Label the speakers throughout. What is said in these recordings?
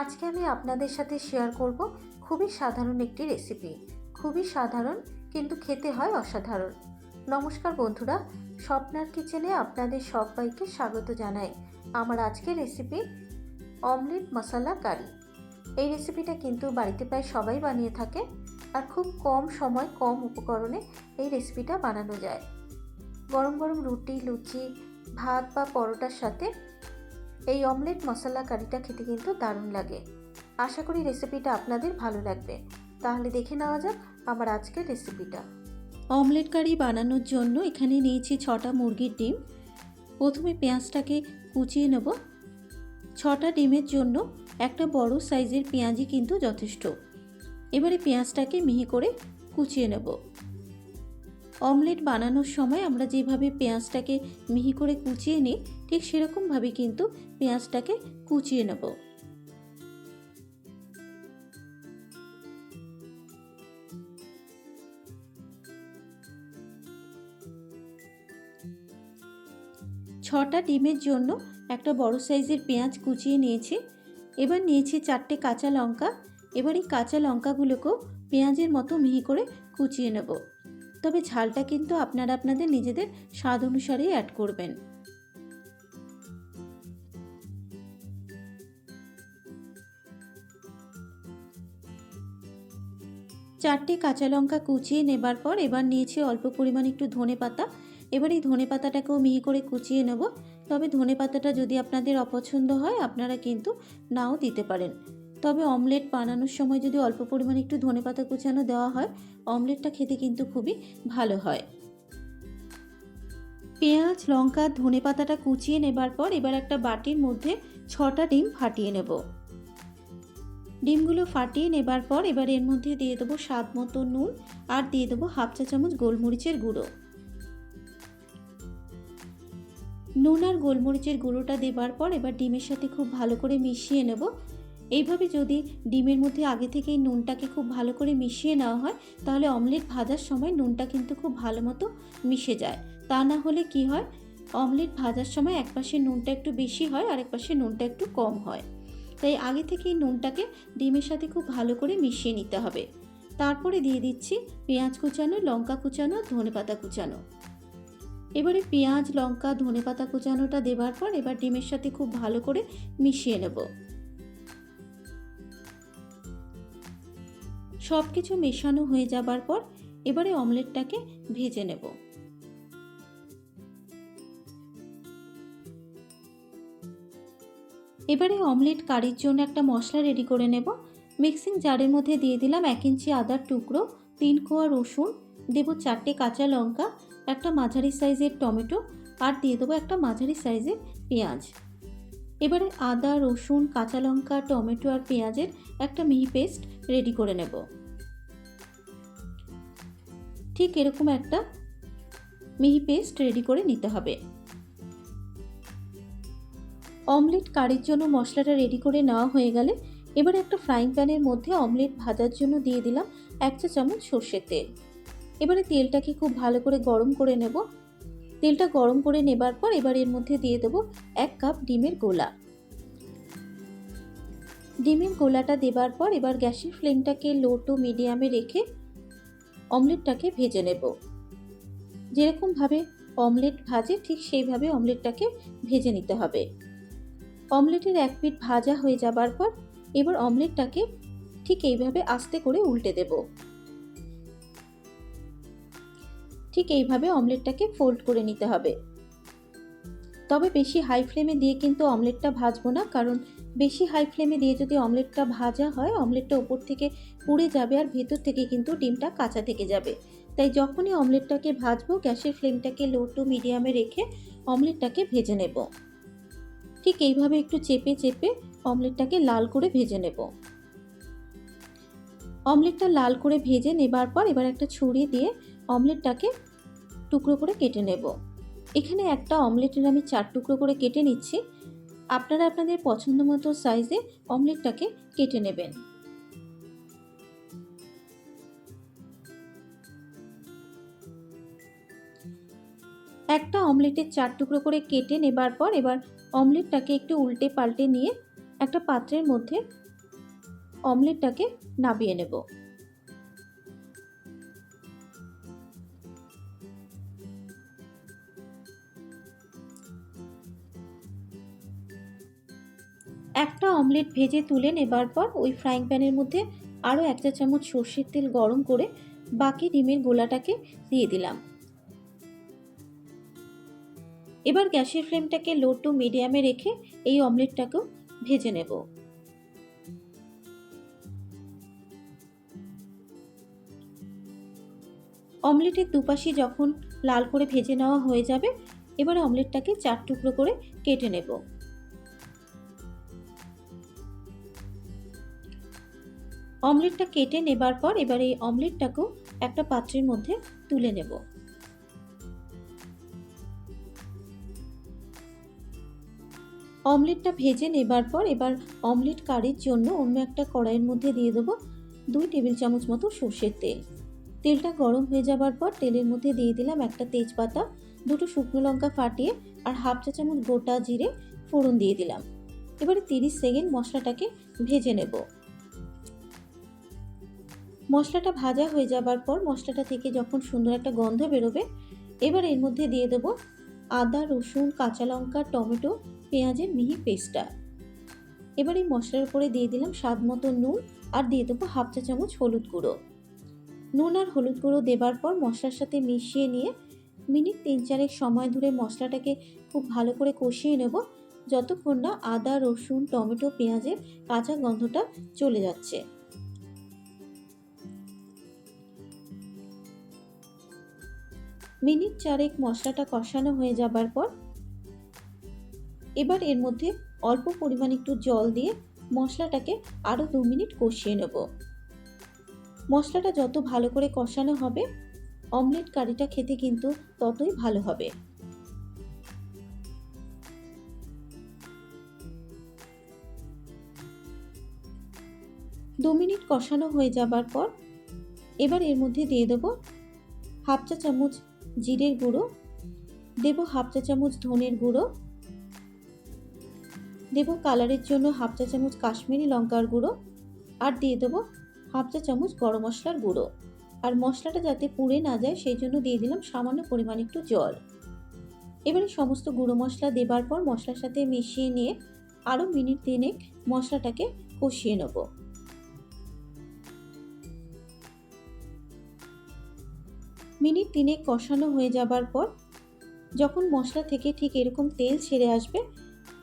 Speaker 1: আজকে আমি আপনাদের সাথে শেয়ার করব খুবই সাধারণ একটি রেসিপি খুবই সাধারণ, কিন্তু খেতে হয় অসাধারণ। নমস্কার বন্ধুরা, স্বপ্নার কিচেনে আপনাদের সবাইকে স্বাগত জানাই। আমার আজকের রেসিপি অমলেট মশলা কারি এই রেসিপিটা কিন্তু বাড়িতে প্রায় সবাই বানিয়ে থাকে আর খুব কম সময়, কম উপকরণে এই রেসিপিটা বানানো যায়। গরম গরম রুটি, লুচি, ভাত বা পরোটার সাথে এই অমলেট মশলা কারিটা খেতে কিন্তু দারুণ লাগে। আশা করি রেসিপিটা আপনাদের ভালো লাগবে। তাহলে দেখে নেওয়া যাক আমার আজকের রেসিপিটা। অমলেট কারি বানানোর জন্য এখানে নিয়েছি ছটা মুরগির ডিম। প্রথমে পেঁয়াজটাকে কুচিয়ে নেব। ছটা ডিমের জন্য একটা বড় সাইজের পেঁয়াজই কিন্তু যথেষ্ট। এবারে পেঁয়াজটাকে মিহি করে কুচিয়ে নেব। অমলেট বানানোর সময় আমরা যেভাবে পেঁয়াজটাকে মিহি করে কুচিয়ে নিই, ঠিক সেরকমভাবে কিন্তু পেঁয়াজটাকে কুচিয়ে নেব। ছটা ডিমের জন্য একটা বড় সাইজের পেঁয়াজ কুচিয়ে নিয়েছি। এবার নিয়েছি চারটে কাঁচা লঙ্কা। এবার এই কাঁচা লঙ্কাগুলোকেও পেঁয়াজের মতো মিহি করে কুচিয়ে নেব। তবে ঝালটা কিন্তু আপনারা আপনাদের নিজেদের স্বাদ অনুসারেই অ্যাড করবেন। চারটে কাঁচা লঙ্কা কুচিয়ে নেবার পর এবার নিয়েছি অল্প পরিমাণ একটু ধনে পাতা। এবার এই ধনে পাতাটাকেও মিহি করে কুচিয়ে নেব। তবে ধনে পাতাটা যদি আপনাদের অপছন্দ হয়, আপনারা কিন্তু নাও দিতে পারেন। তবে অমলেট বানানোর সময় যদি অল্প পরিমাণে একটু ধনে পাতা কুচানো দেওয়া হয়, অমলেটটা খেতে কিন্তু খুবই ভালো হয়। পেঁয়াজ, লঙ্কা, ধনে পাতাটা কুচিয়ে নেবার পর এবার একটা বাটির মধ্যে ছটা ডিম ফাটিয়ে নেব। ডিমগুলো ফাটিয়ে নেবার পর এবার এর মধ্যে দিয়ে দেবো স্বাদ মতো নুন আর দিয়ে দেবো হাফ চা চামচ গোলমরিচের গুঁড়ো। নুন আর গোলমরিচের গুঁড়োটা দেবার পর এবার ডিমের সাথে খুব ভালো করে মিশিয়ে নেব। এইভাবে যদি ডিমের মধ্যে আগে থেকেই নুনটাকে খুব ভালো করে মিশিয়ে নেওয়া হয়, তাহলে অমলেট ভাজার সময় নুনটা কিন্তু খুব ভালো মতো মিশে যায়। তা না হলে কি হয়? অমলেট ভাজার সময় এক পাশে নুনটা একটু বেশি হয় আর এক পাশে নুনটা একটু কম হয়। তাই আগে থেকেই নুনটাকে ডিমের সাথে খুব ভালো করে মিশিয়ে নিতে হবে। তারপরে দিয়ে দিচ্ছি পেঁয়াজ কুচানো, লঙ্কা কুচানো, ধনে পাতা কুচানো। এবারে পেঁয়াজ, লঙ্কা, ধনে পাতা কুচানোটা দেবার পর এবার ডিমের সাথে খুব ভালো করে মিশিয়ে নেব। সব কিছু মেশানো হয়ে যাবার পর এবারে অমলেটটাকে ভেজে নেব। এবারে অমলেট কারির জন্য একটা মশলা রেডি করে নেব। মিক্সিং জারের মধ্যে দিয়ে দিলাম এক ইঞ্চি আদার টুকরো, তিন কোয়া রসুন, দেবো চারটে কাঁচা লঙ্কা, একটা মাঝারি সাইজের টমেটো আর দিয়ে দেবো একটা মাঝারি সাইজের পেঁয়াজ। এবারে আদা, রসুন, কাঁচা লঙ্কা, টমেটো আর পেঁয়াজের একটা মিহি পেস্ট রেডি করে নেব। ঠিক এরকম একটা মিহি পেস্ট রেডি করে নিতে হবে। অমলেট কারির জন্য মশলাটা রেডি করে নেওয়া হয়ে গেলে এবার একটা ফ্রাইং প্যানের মধ্যে অমলেট ভাজার জন্য দিয়ে দিলাম এক চা চামচ সর্ষের তেল। এবারে তেলটাকে খুব ভালো করে গরম করে নেব। তেলটা গরম করে নেবার পর এবার এর মধ্যে দিয়ে দেবো এক কাপ ডিমের গোলা। ডিমের গোলাটা দেবার পর এবার গ্যাসের ফ্লেমটাকে লো টু মিডিয়ামে রেখে অমলেটটাকে ভেজে নেব। যেরকমভাবে অমলেট ভাজে ঠিক সেইভাবে অমলেটটাকে ভেজে নিতে হবে। অমলেটের এক পিঠ ভাজা হয়ে যাবার পর এবার অমলেটটাকে ঠিক এইভাবে আস্তে করে উল্টে দেব। ঠিক এইভাবে অমলেটটাকে ফোল্ড করে নিতে হবে। তবে বেশি হাই ফ্লেমে দিয়ে কিন্তু অমলেটটা ভাজবো না, কারণ বেশি হাই ফ্লেমে দিয়ে যদি অমলেটটা ভাজা হয়, অমলেটটা ওপর থেকে পুড়ে যাবে আর ভেতর থেকে কিন্তু ডিমটা কাঁচা থেকে যাবে। তাই যখনই অমলেটটাকে ভাজবো, গ্যাসের ফ্লেমটাকে লো টু মিডিয়ামে রেখে অমলেটটাকে ভেজে নেব। ঠিক এইভাবে একটু চেপে চেপে অমলেটটাকে লাল করে ভেজে নেব। অমলেটটা লাল করে ভেজে নেবার পর এবার একটা ছুরি দিয়ে অমলেটটাকে টুকরো করে কেটে নেব। এখানে একটা অমলেটের আমি চার টুকরো করে কেটে নিচ্ছি। আপনারা আপনাদের পছন্দ মতো সাইজে অমলেটটাকে কেটে নেবেন। একটা অমলেটের চার টুকরো করে কেটে নেবার পর এবার অমলেটটাকে একটু উল্টে পাল্টে নিয়ে একটা পাত্রের মধ্যে অমলেটটাকে নাবিয়ে নেব। একটা অমলেট ভেজে তুলে নেবার পর ওই ফ্রাইং প্যানের মধ্যে আরও এক চা চামচ সর্ষের তেল গরম করে বাকি ডিমের গোলাটাকে দিয়ে দিলাম। এবার গ্যাসের ফ্লেমটাকে লো টু মিডিয়ামে রেখে এই অমলেটটাকেও ভেজে নেব। অমলেটের দুপাশে যখন লাল করে ভেজে নেওয়া হয়ে যাবে, এবার অমলেটটাকে চার টুকরো করে কেটে নেব। অমলেটটা কেটে নেবার পর এবার এই অমলেটটাকেও একটা পাত্রের মধ্যে তুলে নেব। অমলেটটা ভেজে নেবার পর এবার অমলেট কারির জন্য অন্য একটা কড়াইয়ের মধ্যে দিয়ে দেবো দুই টেবিল চামচ মতো সর্ষের তেল। তেলটা গরম হয়ে যাবার পর তেলের মধ্যে দিয়ে দিলাম একটা তেজপাতা, দুটো শুকনো লঙ্কা ফাটিয়ে আর হাফ চা চামচ গোটা জিরে ফোড়ন দিয়ে দিলাম। এবারে তিরিশ সেকেন্ড মশলাটাকে ভেজে নেব। মশলাটা ভাজা হয়ে যাবার পর মশলাটা থেকে যখন সুন্দর একটা গন্ধ বেরোবে, এবার এর মধ্যে দিয়ে দেবো আদা, রসুন, কাঁচা লঙ্কা, টমেটো, পেঁয়াজের মিহি পেস্টটা। এবার এই মশলার উপরে দিয়ে দিলাম স্বাদ মতো নুন আর দিয়ে দেবো হাফ চা চামচ হলুদ গুঁড়ো। নুন আর হলুদ গুঁড়ো দেবার পর মশলার সাথে মিশিয়ে নিয়ে মিনিট তিন চারেক সময় ধরে মশলাটাকে খুব ভালো করে কষিয়ে নেব, যতক্ষণ না আদা, রসুন, টমেটো, পেঁয়াজের কাঁচা গন্ধটা চলে যাচ্ছে। মিনিট চারেক মশলাটা কষানো হয়ে যাবার পর এবার এর মধ্যে অল্প পরিমাণ একটু জল দিয়ে মশলাটাকে আরও দু মিনিট কষিয়ে নেব। মশলাটা যত ভালো করে কষানো হবে, অমলেট কারিটা খেতে কিন্তু ততই ভালো হবে। দু মিনিট কষানো হয়ে যাবার পর এবার এর মধ্যে দিয়ে দেবো হাফ চা চামচ জিরের গুঁড়ো। দেব হাফ চা চামচ ধনের গুঁড়ো। দেব কালারের জন্য হাফ চা চামচ কাশ্মীরি লঙ্কার গুঁড়ো। আর দিয়ে দেবো হাফ চা চামচ গরম মশলার গুঁড়ো। আর মশলাটা যাতে পুড়ে না যায়, সেই জন্য দিয়ে দিলাম সামান্য পরিমাণ একটু জল। এবারে সমস্ত গুঁড়ো মশলা দেবার পর মশলার সাথে মিশিয়ে নিয়ে আরও মিনিট তিনেক মশলাটাকে কষিয়ে নেব। মিনিট তিনেক কষানো হয়ে যাবার পর যখন মশলা থেকে ঠিক এরকম তেল ছেড়ে আসবে,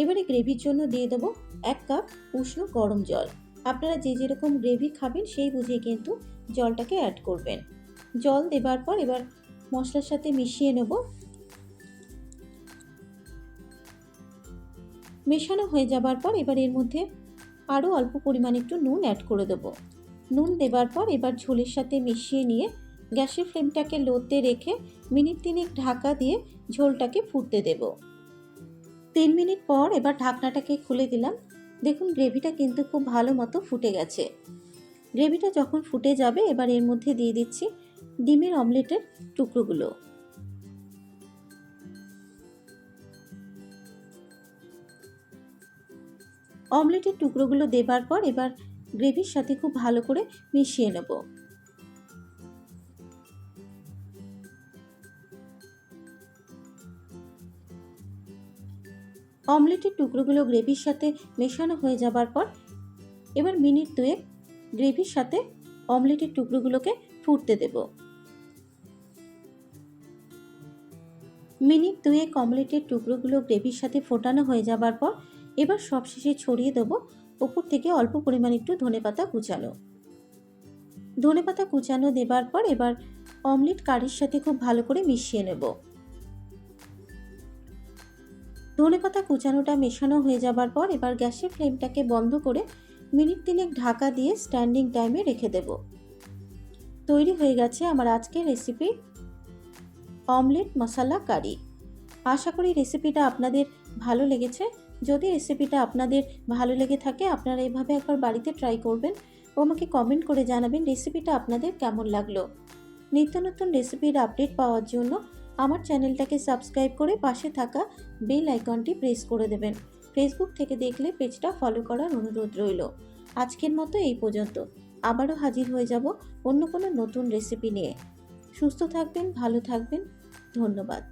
Speaker 1: এবারে গ্রেভির জন্য দিয়ে দেবো এক কাপ উষ্ণ গরম জল। আপনারা যে যেরকম গ্রেভি খাবেন, সেই বুঝিয়ে কিন্তু জলটাকে অ্যাড করবেন। জল দেবার পর এবার মশলার সাথে মিশিয়ে নেব। মেশানো হয়ে যাবার পর এবার এর মধ্যে আরও অল্প পরিমাণ একটু নুন অ্যাড করে দেবো। নুন দেবার পর এবার ঝোলের সাথে মিশিয়ে নিয়ে গ্যাসের ফ্লেমটাকে লোতে রেখে মিনিট তিনেক ঢাকা দিয়ে ঝোলটাকে ফুটতে দেব। তিন মিনিট পর এবার ঢাকনাটাকে খুলে দিলাম। দেখুন গ্রেভিটা কিন্তু খুব ভালো মতো ফুটে গেছে। গ্রেভিটা যখন ফুটে যাবে, এবার এর মধ্যে দিয়ে দিচ্ছি ডিমের অমলেটের টুকরোগুলো। অমলেটের টুকরোগুলো দেবার পর এবার গ্রেভির সাথে খুব ভালো করে মিশিয়ে নেব। অমলেটের টুকরোগুলো গ্রেভির সাথে মেশানো হয়ে যাবার পর, এবার মিনিট দুয়েক গ্রেভির সাথে অমলেটের টুকরোগুলোকে ফুটতে দেব। মিনিট দুয়েক অমলেটের টুকরোগুলো গ্রেভির সাথে ফোটানো হয়ে যাবার পর, এবার সবশেষে ছড়িয়ে দেবো ওপর থেকে অল্প পরিমাণ একটু ধনেপাতা কুচানো। ধনেপাতা কুচানো দেবার পর, এবার অমলেট কারির সাথে খুব ভালো করে মিশিয়ে নেব। ধনেপাতা কুচানোটা মেশানো হয়ে যাবার পর এবার গ্যাসের ফ্লেমটাকে বন্ধ করে মিনিট তিনেক ঢাকা দিয়ে স্ট্যান্ডিং টাইমে রেখে দেব। তৈরি হয়ে গেছে আমার আজকের রেসিপি অমলেট মশালা কারি। আশা করি রেসিপিটা আপনাদের ভালো লেগেছে। যদি রেসিপিটা আপনাদের ভালো লেগে থাকে, আপনারা এভাবে একবার বাড়িতে ট্রাই করবেন ও আমাকে কমেন্ট করে জানাবেন রেসিপিটা আপনাদের কেমন লাগল। নিত্য নতুন রেসিপির আপডেট পাওয়ার জন্য আমার চ্যানেলটাকে সাবস্ক্রাইব করে পাশে থাকা বেল আইকনটি প্রেস করে দেবেন। ফেসবুক থেকে দেখলে পেজটা ফলো করার অনুরোধ রইল। আজকের মতো এই পর্যন্ত। আবারও হাজির হয়ে যাব অন্য কোনো নতুন রেসিপি নিয়ে। সুস্থ থাকবেন, ভালো থাকবেন। ধন্যবাদ।